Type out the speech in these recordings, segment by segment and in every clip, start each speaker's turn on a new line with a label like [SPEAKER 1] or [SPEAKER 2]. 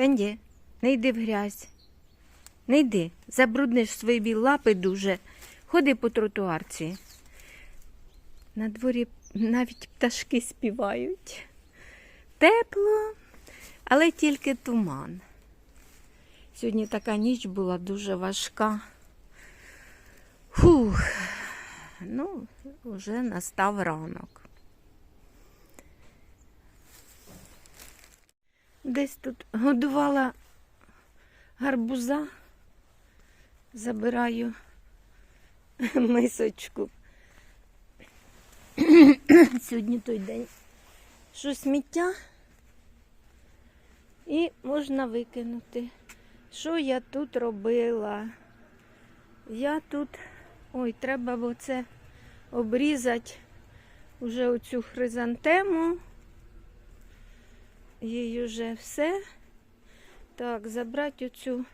[SPEAKER 1] Фенді, не йди в грязь. Не йди, забрудниш свої лапи дуже. Ходи по тротуарці. На дворі навіть пташки співають. Тепло, але тільки туман. Сьогодні така ніч була дуже важка. Фух, ну, вже настав ранок. Десь тут годувала гарбуза, забираю мисочку. Сьогодні той день, що сміття і можна викинути. Що я тут робила? Я тут, ой, треба оце обрізати уже оцю хризантему. Їй вже все. Так, забрати оцю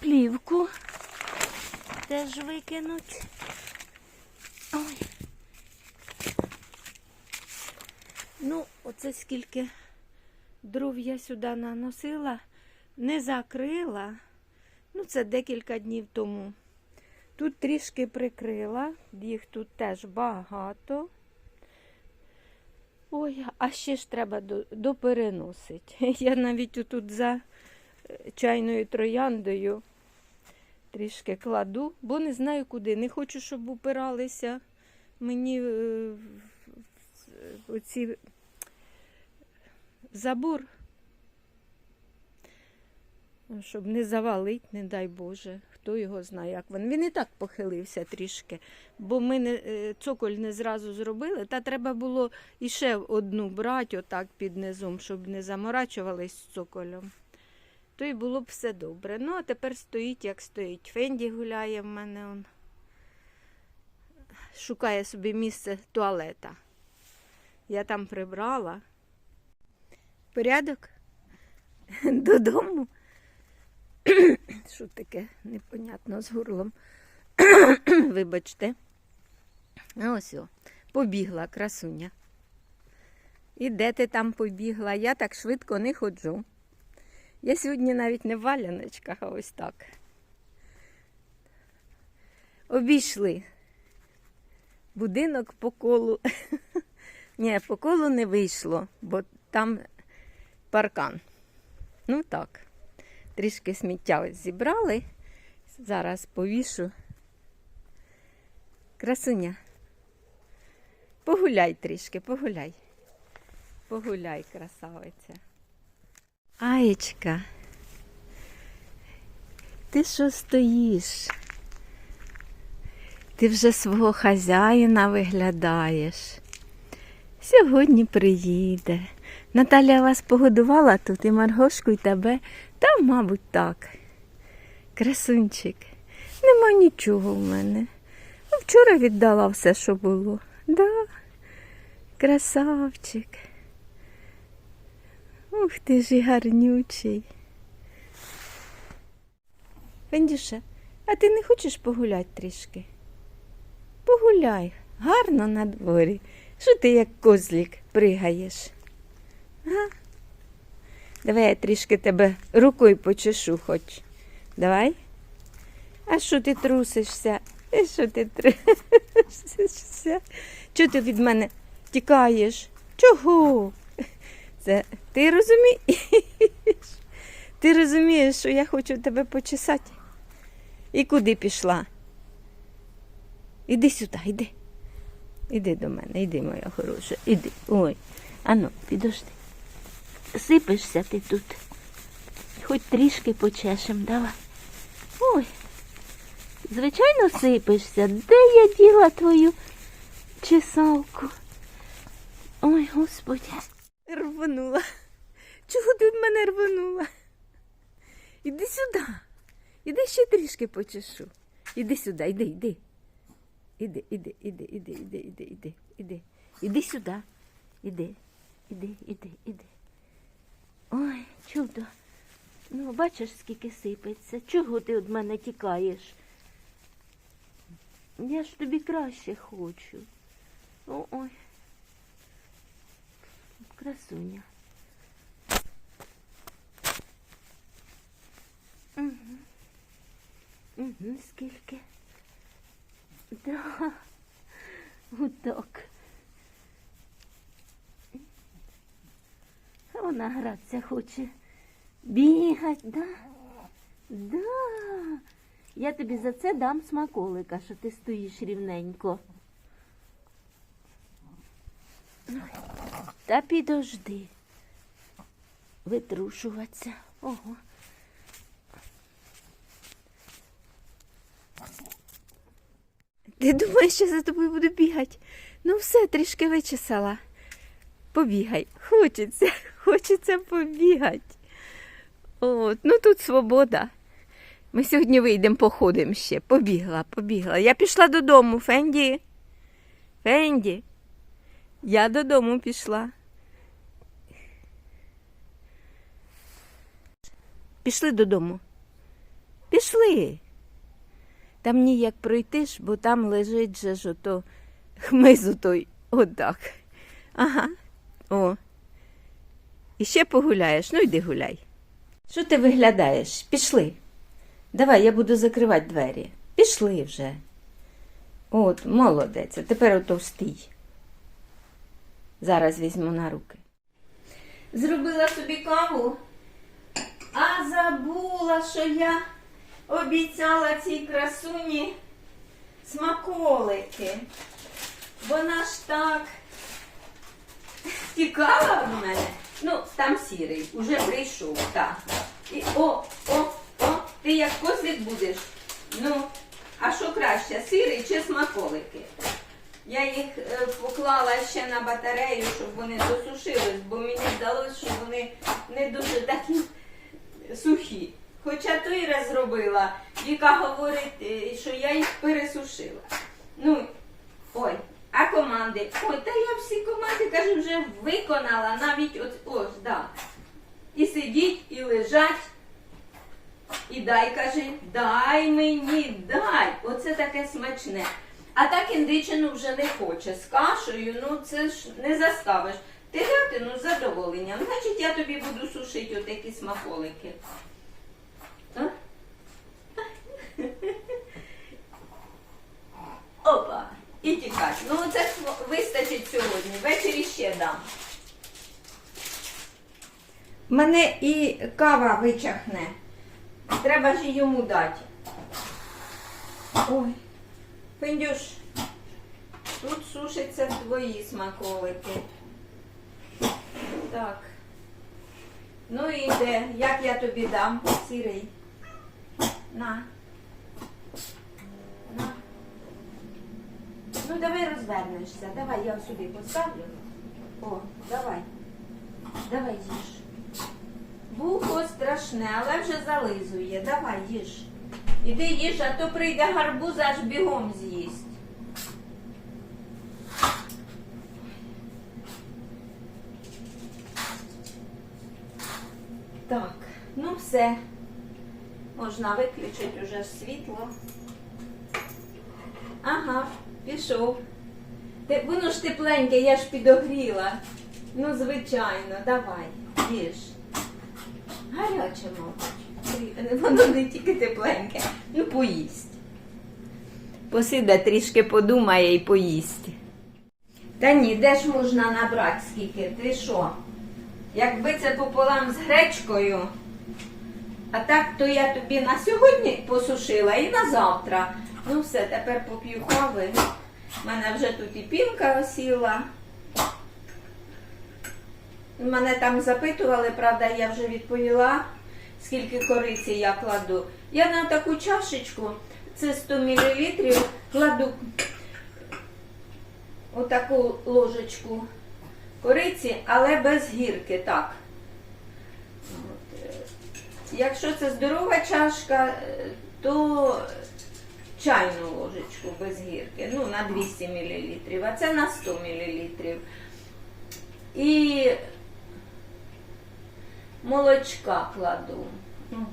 [SPEAKER 1] плівку. Теж викинуть. Ой. Ну, оце скільки дров я сюди наносила, не закрила. Ну, це декілька днів тому. Тут трішки прикрила, їх тут теж багато. Ой, а ще ж треба до- допереносити. Я навіть тут за е, чайною трояндою трішки кладу, бо не знаю куди. Не хочу, щоб упиралися мені е, оці забор, щоб не завалить, не дай Боже. Хто його знає, як він. Він і так похилився трішки, бо ми не, е, цоколь не зразу зробили, та треба було іще одну брати отак під низом, щоб не заморачувались з цоколем. То й було б все добре. Ну, а тепер стоїть, як стоїть. Фенді гуляє в мене. Он. Шукає собі місце туалета. Я там прибрала. Порядок? Додому. Що таке непонятно з горлом. Вибачте. А Ось о, побігла красуня. І де ти там побігла? Я так швидко не ходжу. Я сьогодні навіть не в валяночках, а ось так. Обійшли. Будинок по колу. Ні, по колу не вийшло, бо там паркан. Ну так. Трішки сміття ось зібрали. Зараз повішу. Красуня. Погуляй трішки, погуляй. Погуляй, красавиця. Аєчка, ти що стоїш? Ти вже свого хазяїна виглядаєш. Сьогодні приїде. Наталя вас погодувала тут і Маргошку, і тебе. Та, мабуть, так. Красунчик, нема нічого в мене. Ну, Вчора віддала все, що було. Да, красавчик. Ух ти ж і гарнючий. Вендюша, а ти не хочеш погуляти трішки? Погуляй, гарно на дворі. Що ти як козлік пригаєш? Давай я трішки тебе рукою почешу хоч. Давай. А що ти трусишся? І що ти трусишся? Чого ти від мене тікаєш? Чого? Це ти розумієш? Ти розумієш, що я хочу тебе почесати? І куди пішла? Іди сюди, іди. Іди до мене, іди, моя хороша, іди. Ой, ану, підожди. Сипишся ти тут. Хоч трішки почешем, давай. Ой. Звичайно, сипишся. Де я діла твою чесалку? Ой, господи. Рванула. Чого ти від мене рванула? Іди сюди. Іди ще трішки почешу. Іди сюди, іди, іди. Іди, іди, іди, іди, іди, іди, іди, іди. Іди сюди. Іди, іди, іди, іди. Ой, чудо. Ну, бачиш, скільки сипеться. Чого ти від мене тікаєш? Я ж тобі краще хочу. О, ой. Красуня. Угу. Угу, скільки? Да. Гудок. Вона гратися хоче. Бігать, да? Да. Я тобі за це дам смаколика, що ти стоїш рівненько. Та підожди. Витрушуватися. Ого. Ти думаєш, що за тобою буду бігати? Ну все, трішки вичесала. Побігай. Хочеться, хочеться побігати. От, ну тут свобода. Ми сьогодні вийдемо, походимо ще. Побігла, побігла. Я пішла додому, Фенді. Фенді. Я додому пішла. Пішли додому. Пішли. Там ніяк пройти ж, бо там лежить же ж ото хмизу той отак. Ага. О. І ще погуляєш, ну йди гуляй. Що ти виглядаєш? Пішли. Давай, я буду закривати двері. Пішли вже. От, молодець, а тепер ото. Зараз візьму на руки. Зробила собі каву, а забула, що я обіцяла цій красуні смаколики. Вона ж так тікала в мене. Ну, там сірий, уже прийшов, так. І о, о, о, ти як козлик будеш. Ну, а що краще, сирий чи смаколики? Я їх е, поклала ще на батарею, щоб вони досушились, бо мені здалося, що вони не дуже такі сухі. Хоча той раз зробила, яка говорить, е, що я їх пересушила. Ну, ой, а команди? Ой, та я всі команди, кажу, вже виконала, навіть от, ось, да. І сидіть, і лежать. І дай, каже, дай мені, дай. Оце таке смачне. А так індичину вже не хоче. З кашею, ну це ж не заставиш. Телятину з задоволенням. Значить, я тобі буду сушити отакі смаколики. Опа, і тікать. Ну це вистачить сьогодні. Ввечері ще дам. Мене і кава вичахне. Треба ж йому дати. Ой, Пендюш, тут сушаться твої смаколики. Так. Ну і де? Як я тобі дам, сірий? На. На. Ну, давай розвернешся. Давай, я сюди поставлю. О, давай. Давай їж. Вухо страшне, але вже зализує. Давай їж. Іди їж, а то прийде гарбуз, аж бігом з'їсть. Так, ну все. Можна виключити уже світло. Ага, пішов. Ти, воно ж тепленьке, я ж підогріла. Ну, звичайно, давай, їж. Гаряче, мабуть. Воно не тільки тепленьке, ну поїсть. Посиде трішки подумає і поїсть. Та ні, де ж можна набрати скільки? Ти що? Якби це пополам з гречкою, а так то я тобі на сьогодні посушила і на завтра. Ну все, тепер поп'ю кави. У мене вже тут і пінка осіла. Мене там запитували, правда, я вже відповіла, скільки кориці я кладу. Я на таку чашечку, це 100 мл, кладу отаку ложечку кориці, але без гірки, так. Якщо це здорова чашка, е, то чайну ложечку без гірки, ну, на 200 мл, а це на 100 мл. І молочка кладу. Ну,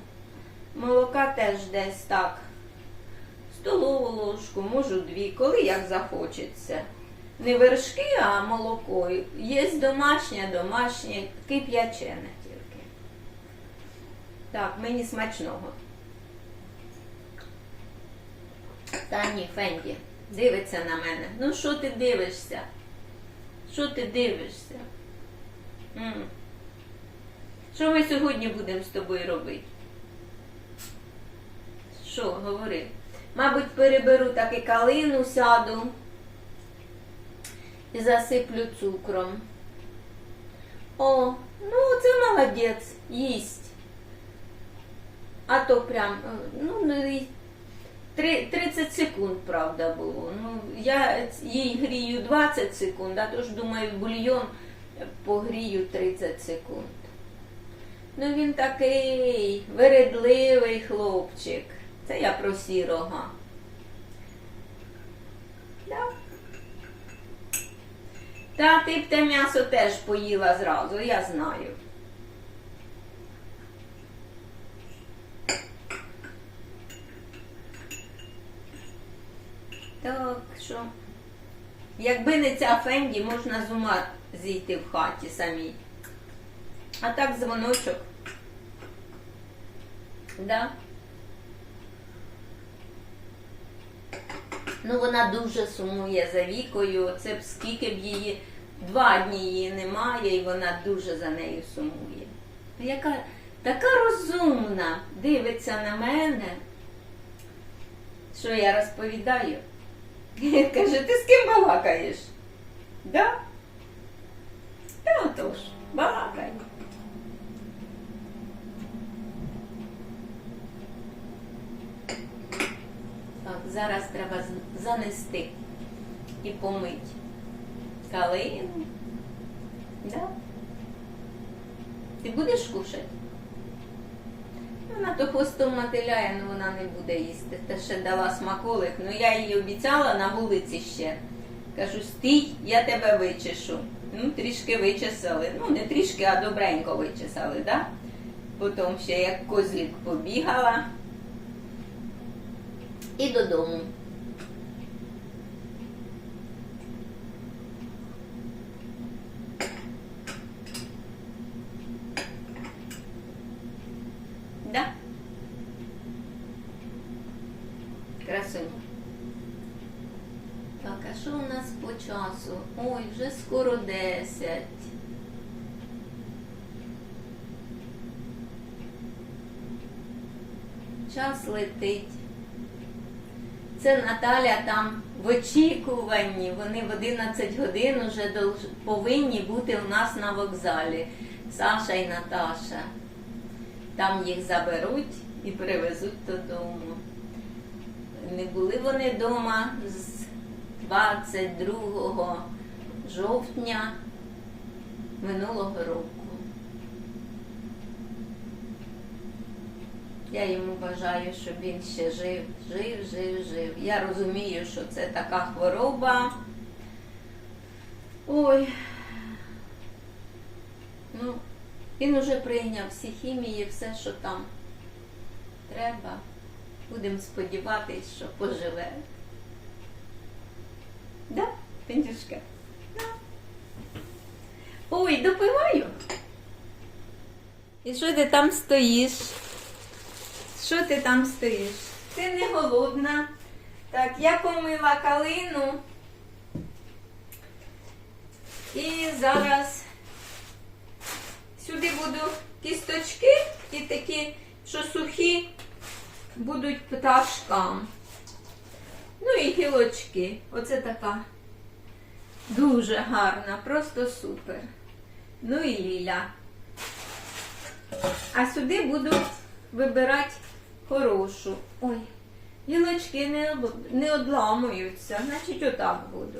[SPEAKER 1] Молока теж десь так. Столову ложку, можу дві, коли як захочеться. Не вершки, а молоко. Є домашнє, домашнє, кип'ячене. Так, мені смачного. Останній Фенді дивиться на мене. Ну що ти дивишся? Що ти дивишся? Що ми сьогодні будемо з тобою робити? Що, говори? Мабуть, переберу так і калину сяду і засиплю цукром. О, ну це молодець, їсть. А то прям, е, ну, ну і 30 секунд, правда, було. Ну, я їй грію 20 секунд, а то ж думаю, бульйон погрію 30 секунд. Ну він такий вередливий хлопчик. Це я про сірого. Да. Та ти б те м'ясо теж поїла зразу, я знаю. Так що, якби не ця Фенді, можна з ума зійти в хаті самій. А так дзвоночок. Да? Ну, вона дуже сумує за вікою. Це б скільки б її два дні її немає, і вона дуже за нею сумує. Яка така розумна, дивиться на мене. Що я розповідаю? Каже, ти з ким балакаєш? Да? Та отож, балакай. Так, зараз треба занести і помить калину. Да? Ти будеш кушати? Вона то хвостом мотиляє, але вона не буде їсти. Та ще дала смаколик. Ну я їй обіцяла на вулиці ще. Кажу, стій, я тебе вичешу. Ну, трішки вичесали. Ну, не трішки, а добренько вичесали, да? Потім ще як козлік побігала. І додому. Да? Красуня. Так, а що у нас по часу? Ой, вже скоро 10. Час летить. Це Наталя там в очікуванні. Вони в 11 годин вже повинні бути у нас на вокзалі. Саша і Наташа. Там їх заберуть і привезуть додому. Не були вони вдома з 22 жовтня минулого року. Я йому бажаю, щоб він ще жив, жив, жив, жив. Я розумію, що це така хвороба. Ой. Ну, він уже прийняв всі хімії, все, що там треба. Будемо сподіватися, що поживе. Да, Пендюшка? Ой, допиваю. І що ти там стоїш? Що ти там стоїш? Ти не голодна. Так, я помила калину. І зараз сюди буду кісточки і такі, що сухі, будуть пташкам. Ну і гілочки. Оце така дуже гарна, просто супер. Ну і ліля. А сюди буду вибирати хорошу. Ой, гілочки не, не одламуються, значить отак буду.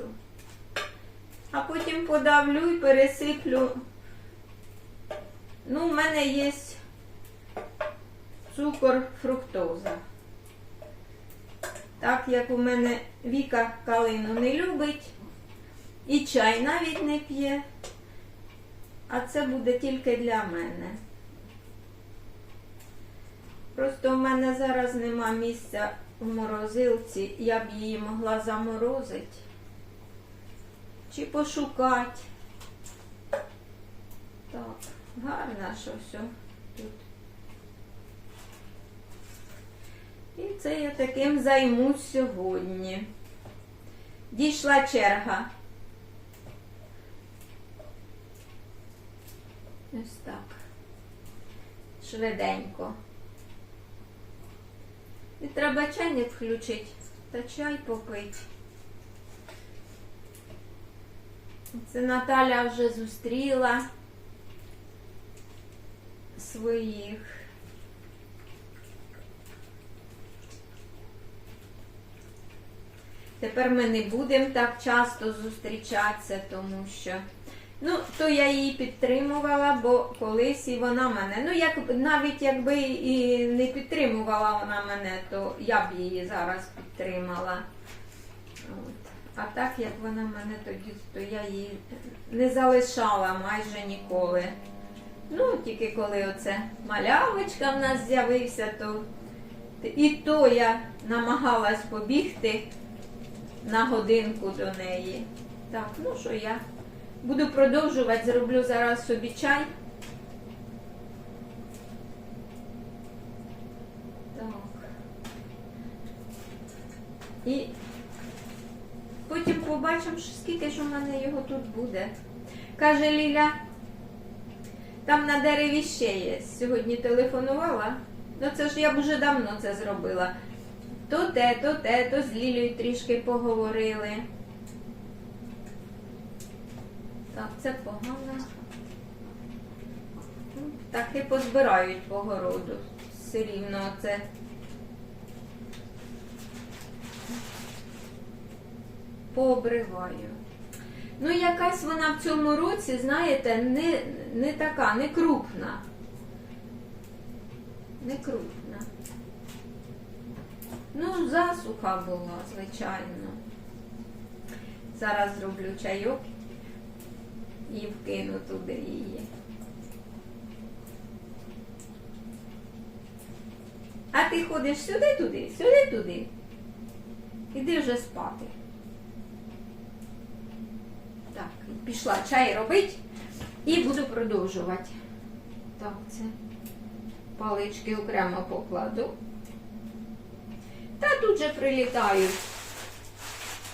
[SPEAKER 1] А потім подавлю і пересиплю. Ну, в мене є цукор фруктоза. Так як у мене Віка калину не любить, і чай навіть не п'є, а це буде тільки для мене. Просто в мене зараз нема місця в морозилці, я б її могла заморозити чи пошукати. Так, гарно, що все тут. І це я таким займусь сьогодні. Дійшла черга. Ось так. Швиденько. І треба чайник включити та чай попити. Це Наталя вже зустріла своїх. Тепер ми не будемо так часто зустрічатися, тому що. Ну, то я її підтримувала, бо колись і вона мене. Ну, як навіть якби і не підтримувала вона мене, то я б її зараз підтримала. От. А так як вона мене тоді, то я її не залишала майже ніколи. Ну, тільки коли оце малявочка в нас з'явився, то і то я намагалась побігти на годинку до неї. Так, ну що я буду продовжувати, зроблю зараз собі чай. Так. І потім побачимо, скільки ж у мене його тут буде. Каже Ліля, там на дереві ще є. Сьогодні телефонувала. Ну це ж я б вже давно це зробила. То те, то те, то з Лілею трішки поговорили. Так, це погано. Так і позбирають по городу. Все рівно це. Пообриваю. Ну, якась вона в цьому році, знаєте, не, не така, не крупна. Не крупна. Ну, засуха була, звичайно. Зараз зроблю чайок і вкину туди її. А ти ходиш сюди туди, сюди туди. Іди вже спати. Так, пішла чай робити і буду продовжувати. Так, це палички окремо покладу. Та тут же прилітають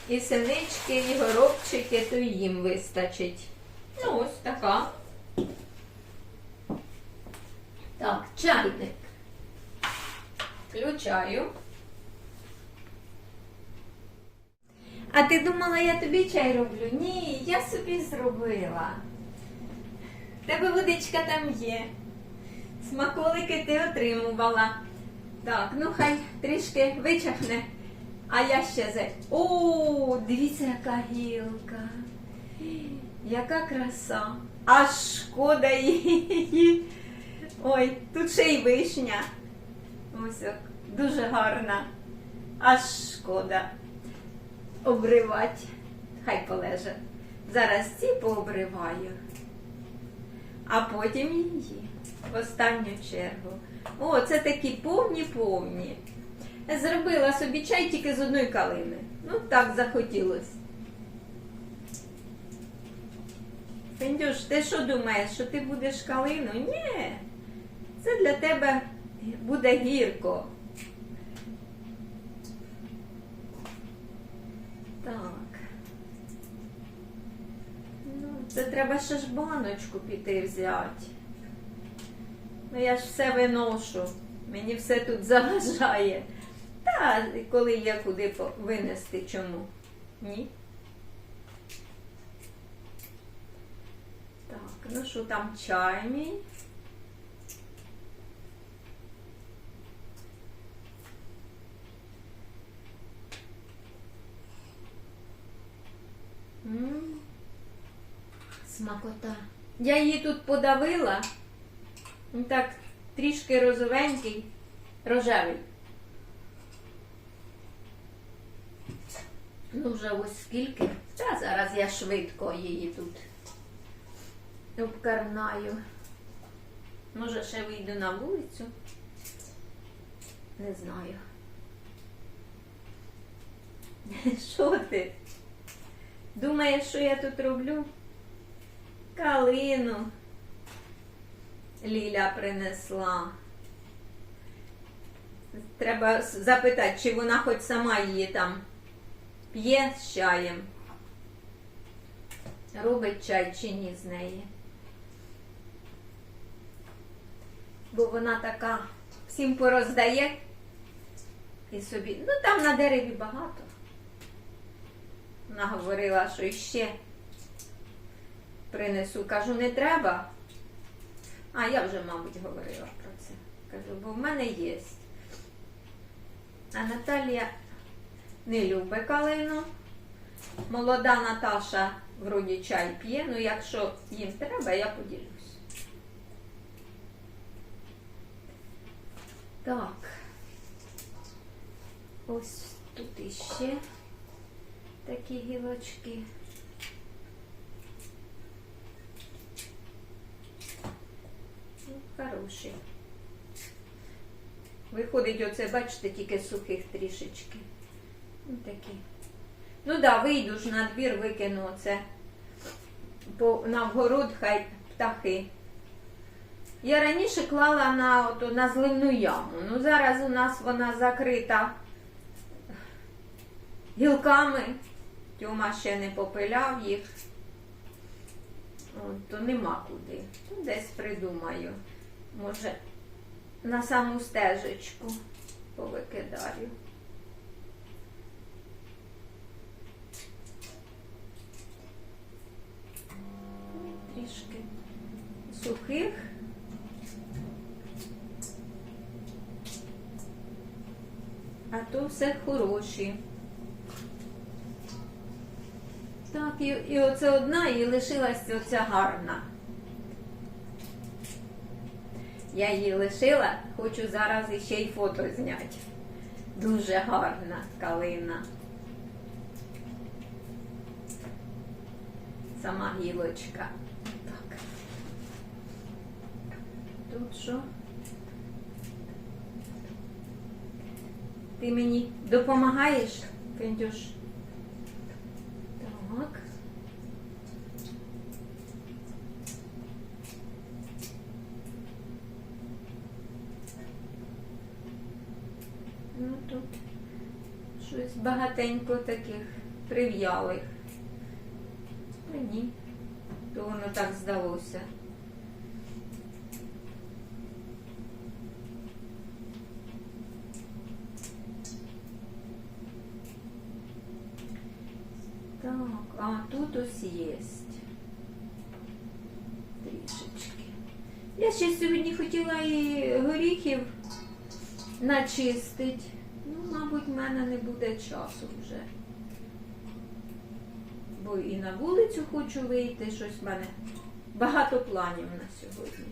[SPEAKER 1] і синички, і горобчики, то їм вистачить. Ну, ось така. Так, чайник. Включаю. А ти думала, я тобі чай роблю? Ні, я собі зробила. Тебе водичка там є. Смаколики ти отримувала. Так, ну хай трішки вичахне. А я ще за. О, дивіться, яка гілка. Яка краса. Аж шкода її. Ой, тут ще й вишня. Ось як, дуже гарна. Аж шкода. Обривати. Хай полеже. Зараз ці пообриваю, а потім її. В останню чергу. О, це такі повні-повні. Зробила собі чай тільки з одної калини. Ну, так захотілося. Фендюш, ти що думаєш, що ти будеш калину? Ні. Це для тебе буде гірко. Так. Ну, це треба ще ж баночку піти взяти. Ну я ж все виношу. Мені все тут заважає. Та коли є куди винести, чому? Ні? Ну що там чай мій? Смакота. Я її тут подавила. Він так трішки розовенький, рожевий. Ну, вже ось скільки. Та зараз я швидко її тут обкарнаю. Може, ще вийду на вулицю. Не знаю. Що ти? Думаєш, що я тут роблю? Калину. Ліля принесла. Треба запитати, чи вона хоч сама її там п'є з чаєм. Робить чай чи ні з неї. Бо вона така всім пороздає і собі. Ну там на дереві багато. Вона говорила, що іще принесу. Кажу, не треба. А я вже, мабуть, говорила про це. Кажу, бо в мене є. А Наталія не любить калину. Молода Наташа вроді чай п'є, ну якщо їм треба, я поділюсь. Так. Ось тут іще такі гілочки. Ну, хороші. Виходить, оце, бачите, тільки сухих трішечки. Ну, такі. Ну так, да, вийду ж на двір, викину оце по, на вгород, хай птахи. Я раніше клала на, ото, на зливну яму. Ну зараз у нас вона закрита гілками. Тьома ще не попиляв їх. От, то нема куди. Десь придумаю. Може, на саму стежечку повикидаю. Трішки сухих. А то все хороші. Так, і, і оце одна, і лишилась оця гарна. Я її лишила, хочу зараз іще й фото зняти. Дуже гарна калина. Сама гілочка. Так. Тут що? Ти мені допомагаєш, Пендюш? Так. Ну тут щось багатенько таких прив'ялих. Та ні, то воно так здалося. Так, а тут ось є. Трішечки. Я ще сьогодні хотіла і горіхів начистить. Ну, мабуть, в мене не буде часу вже. Бо і на вулицю хочу вийти, щось в мене багато планів на сьогодні.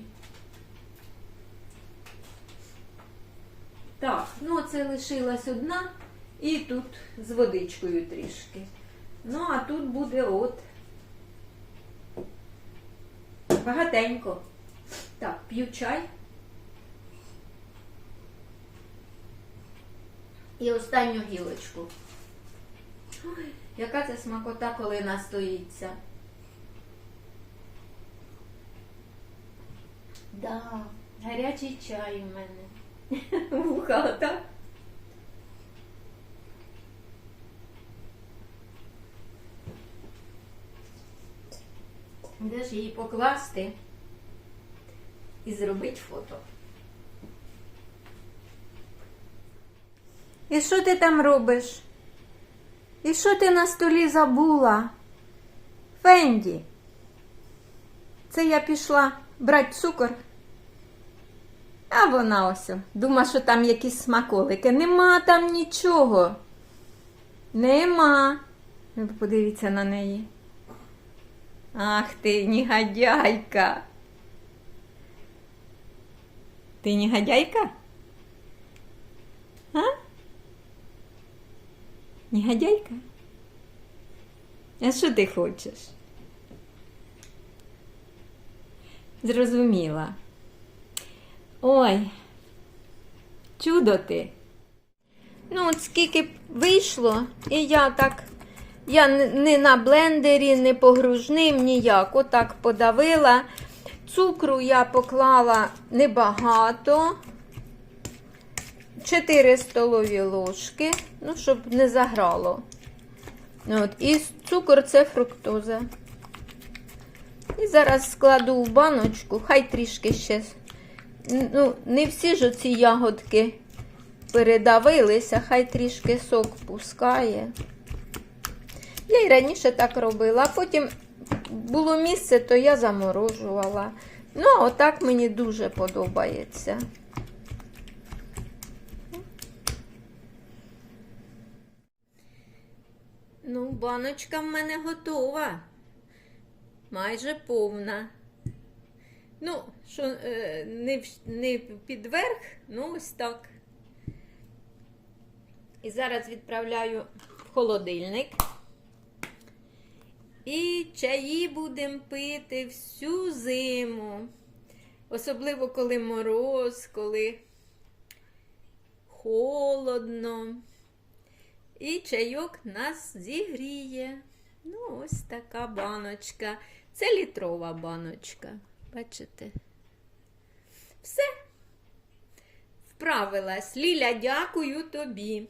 [SPEAKER 1] Так, ну це лишилась одна і тут з водичкою трішки. Ну, а тут буде от багатенько. Так, п'ю чай. І останню гілочку. Ой, яка це смакота, коли настоїться. Да, гарячий чай у мене. Вуха, так? Де ж її покласти і зробити фото? І що ти там робиш? І що ти на столі забула? Фенді. Це я пішла брати цукор. А вона ось. Дума, що там якісь смаколики. Нема там нічого. Нема. Ви Подивіться на неї. Ах ти, негодяйка. Ти негодяйка? А? Негодяйка? А що ти хочеш? Зрозуміла. Ой, чудо ти. Ну, от скільки вийшло, і я так, я не на блендері, не погружним, ніяк. Отак подавила. Цукру я поклала небагато. 4 столові ложки, ну, щоб не заграло. От, і цукор це фруктоза. І зараз складу в баночку, хай трішки ще. Ну, не всі ж оці ягодки передавилися, хай трішки сок пускає. Я й раніше так робила, а потім було місце, то я заморожувала. Ну, а отак мені дуже подобається. Ну, баночка в мене готова. Майже повна. Ну, що е, не, не під верх, ну ось так. І зараз відправляю в холодильник. І чаї будемо пити всю зиму. Особливо, коли мороз, коли холодно. І чайок нас зігріє. Ну, ось така баночка. Це літрова баночка. Бачите? Все. Вправилась. Ліля, дякую тобі.